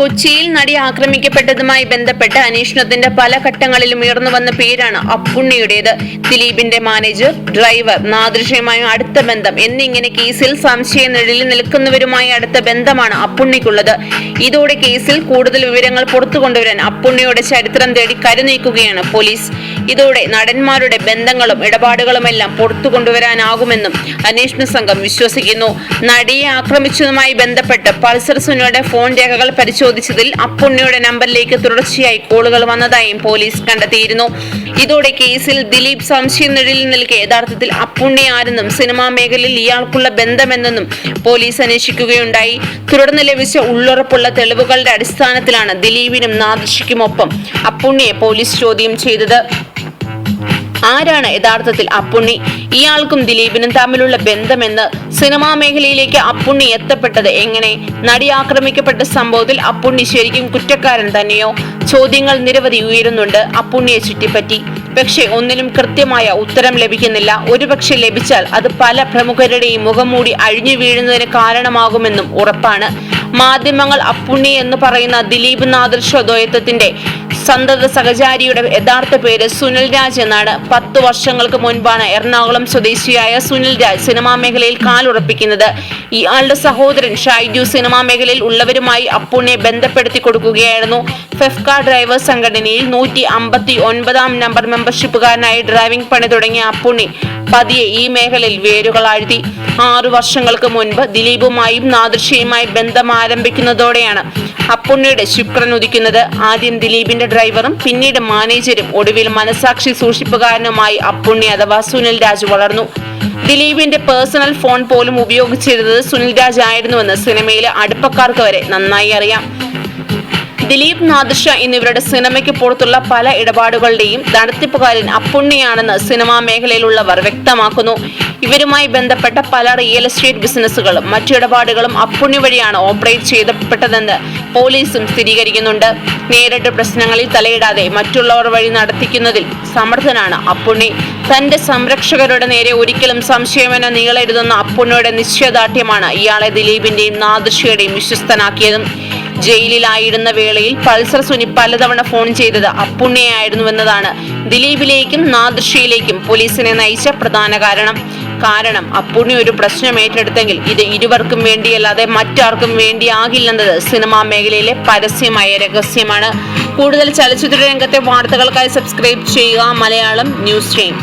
കൊച്ചിയിൽ നടി ആക്രമിക്കപ്പെട്ടതുമായി ബന്ധപ്പെട്ട് അന്വേഷണത്തിന്റെ പല ഘട്ടങ്ങളിലും ഉയർന്നു വന്ന പേരാണ് അപ്പുണ്ണിയുടേത്. ദിലീപിന്റെ മാനേജർ ഡ്രൈവർ നാദൃശ്യമായ അടുത്ത ബന്ധം എന്നിങ്ങനെ കേസിൽ സംശയ നിഴലിൽ നിൽക്കുന്നവരുമായി അടുത്ത ബന്ധമാണ് അപ്പുണ്ണിക്കുള്ളത്. ഇതോടെ കേസിൽ കൂടുതൽ വിവരങ്ങൾ പുറത്തു കൊണ്ടുവരാൻ അപ്പുണ്ണിയുടെ ചരിത്രം തേടി കരുനീക്കുകയാണ് പോലീസ്. ഇതോടെ നടന്മാരുടെ ബന്ധങ്ങളും ഇടപാടുകളുമെല്ലാം പുറത്തു കൊണ്ടുവരാനാകുമെന്നും അന്വേഷണ സംഘം വിശ്വസിക്കുന്നു. നടിയെ ആക്രമിച്ചതുമായി ബന്ധപ്പെട്ട് പൾസർ സുനിയുടെ ഫോൺ രേഖകൾ പരിശോധിച്ചതിൽ അപ്പുണ്ണിയുടെ നമ്പറിലേക്ക് തുടർച്ചയായി കോളുകൾ വന്നതായും പോലീസ് കണ്ടെത്തിയിരുന്നു. ഇതോടെ കേസിൽ ദിലീപ് സംശയം നിഴലിൽ നിൽക്കെ യഥാർത്ഥത്തിൽ അപ്പുണ്ണി ആരെന്നും സിനിമാ മേഖലയിൽ ഇയാൾക്കുള്ള ബന്ധമെന്നെന്നും പോലീസ് അന്വേഷിക്കുകയുണ്ടായി. തുടർന്ന് ലഭിച്ച ഉള്ളുറപ്പുള്ള തെളിവുകളുടെ അടിസ്ഥാനത്തിലാണ് ദിലീപിനും നാദിഷിക്കുമൊപ്പം അപ്പുണ്ണിയെ പോലീസ് ചോദ്യം ചെയ്തത്. ആരാണ് യഥാർത്ഥത്തിൽ അപ്പുണ്ണി ഇയാൾക്കും ദിലീപിനും തമ്മിലുള്ള ബന്ധമെന്ന് സിനിമാ മേഖലയിലേക്ക് അപ്പുണ്ണി എത്തപ്പെട്ടത് എങ്ങനെ? നടി ആക്രമിക്കപ്പെട്ട സംഭവത്തിൽ അപ്പുണ്ണി ശരിക്കും കുറ്റക്കാരൻ തന്നെയോ? ചോദ്യങ്ങൾ നിരവധി ഉയരുന്നുണ്ട്. അപ്പുണ്ണിയെ ചുറ്റിപ്പറ്റി. പക്ഷേ ഒന്നിനും കൃത്യമായ ഉത്തരം ലഭിക്കുന്നില്ല. ഒരുപക്ഷെ ലഭിച്ചാൽ അത് പല പ്രമുഖരുടെയും മുഖം മുഖംമൂടി അഴിഞ്ഞു വീഴുന്നതിന് കാരണമാകുമെന്നും ഉറപ്പാണ്. മാധ്യമങ്ങൾ അപ്പുണ്ണി എന്ന് പറയുന്ന ദിലീപ് നാദർ ദ്വയത്വത്തിന്റെ സന്തത സഹചാരിയുടെ യഥാർത്ഥ പേര് സുനിൽ രാജ് എന്നാണ്. പത്ത് വർഷങ്ങൾക്ക് മുൻപാണ് എറണാകുളം സ്വദേശിയായ സുനിൽ രാജ് സിനിമാ മേഖലയിൽ കാലുറപ്പിക്കുന്നത്. ഇയാളുടെ സഹോദരൻ ഷൈജു സിനിമാ മേഖലയിൽ ഉള്ളവരുമായി അപ്പുണ്യെ ബന്ധപ്പെടുത്തി കൊടുക്കുകയായിരുന്നു. ഫെഫ്ക ഡ്രൈവർ സംഘടനയിൽ നൂറ്റി അമ്പത്തി ഒൻപതാം നമ്പർ മെമ്പർഷിപ്പുകാരനായി ഡ്രൈവിംഗ് പണി തുടങ്ങിയ അപ്പുണ്ണി പതിയെ ഈ മേഖലയിൽ വേരുകളാഴ്ത്തി ആറു വർഷങ്ങൾക്ക് മുൻപ് ദിലീപുമായും നാദൃശ്യയുമായി ബന്ധം ആരംഭിക്കുന്നതോടെയാണ് അപ്പുണ്ണിയുടെ ശുക്രൻ ഉദിക്കുന്നത്. ആദ്യം ദിലീപിന്റെ ഡ്രൈവറും പിന്നീട് മാനേജരും ഒടുവിൽ മനസാക്ഷി സൂക്ഷിപ്പുകാരനുമായി അപ്പുണ്ണി അഥവാ സുനിൽ രാജ് വളർന്നു. ദിലീപിന്റെ പേഴ്സണൽ ഫോൺ പോലും ഉപയോഗിച്ചിരുന്നത് സുനിൽ രാജ് ആയിരുന്നുവെന്ന് സിനിമയിലെ അടുപ്പക്കാർക്ക് വരെ നന്നായി അറിയാം. ദിലീപ് നാദിർഷ എന്നിവരുടെ സിനിമയ്ക്ക് പുറത്തുള്ള പല ഇടപാടുകളുടെയും നടത്തിപ്പുകാരൻ അപ്പുണ്ണിയാണെന്ന് സിനിമാ മേഖലയിലുള്ളവർ വ്യക്തമാക്കുന്നു. ഇവരുമായി ബന്ധപ്പെട്ട പല റിയൽ എസ്റ്റേറ്റ് ബിസിനസ്സുകളും മറ്റു ഇടപാടുകളും അപ്പുണ്ണി വഴിയാണ് ഓപ്പറേറ്റ് ചെയ്യപ്പെട്ടതെന്ന് പോലീസും സ്ഥിരീകരിക്കുന്നുണ്ട്. നേരിട്ട് പ്രശ്നങ്ങളിൽ തലയിടാതെ മറ്റുള്ളവർ വഴി നടത്തിക്കുന്നതിൽ സമർത്ഥനാണ് അപ്പുണ്ണി തന്റെ സംരക്ഷകരുടെ നേരെ ഒരിക്കലും സംശയമെന്ന നീളരുതുന്ന അപ്പുണ്ണിയുടെ നിശ്ചയദാർഢ്യമാണ് ഇയാളെ ദിലീപിന്റെയും നാദൃശ്യയുടെയും വിശ്വസ്തനാക്കിയതും. ജയിലിലായിരുന്ന വേളയിൽ പൾസർ സുനി പലതവണ ഫോൺ ചെയ്തത് അപ്പുണ്ണയായിരുന്നുവെന്നതാണ്. ദിലീപിലേക്കും നാദൃശ്യയിലേക്കും പോലീസിനെ നയിച്ച പ്രധാന കാരണം. കാരണം അപ്പുണ്ണി ഒരു പ്രശ്നം ഏറ്റെടുത്തെങ്കിൽ ഇത് ഇരുവർക്കും വേണ്ടിയല്ലാതെ മറ്റാർക്കും വേണ്ടിയാകില്ലെന്നത് സിനിമാ മേഖലയിലെ പരസ്യമായ രഹസ്യമാണ്. കൂടുതൽ ചലച്ചിത്ര രംഗത്തെ വാർത്തകൾക്കായി സബ്സ്ക്രൈബ് ചെയ്യുക മലയാളം ന്യൂസ് ടൈം.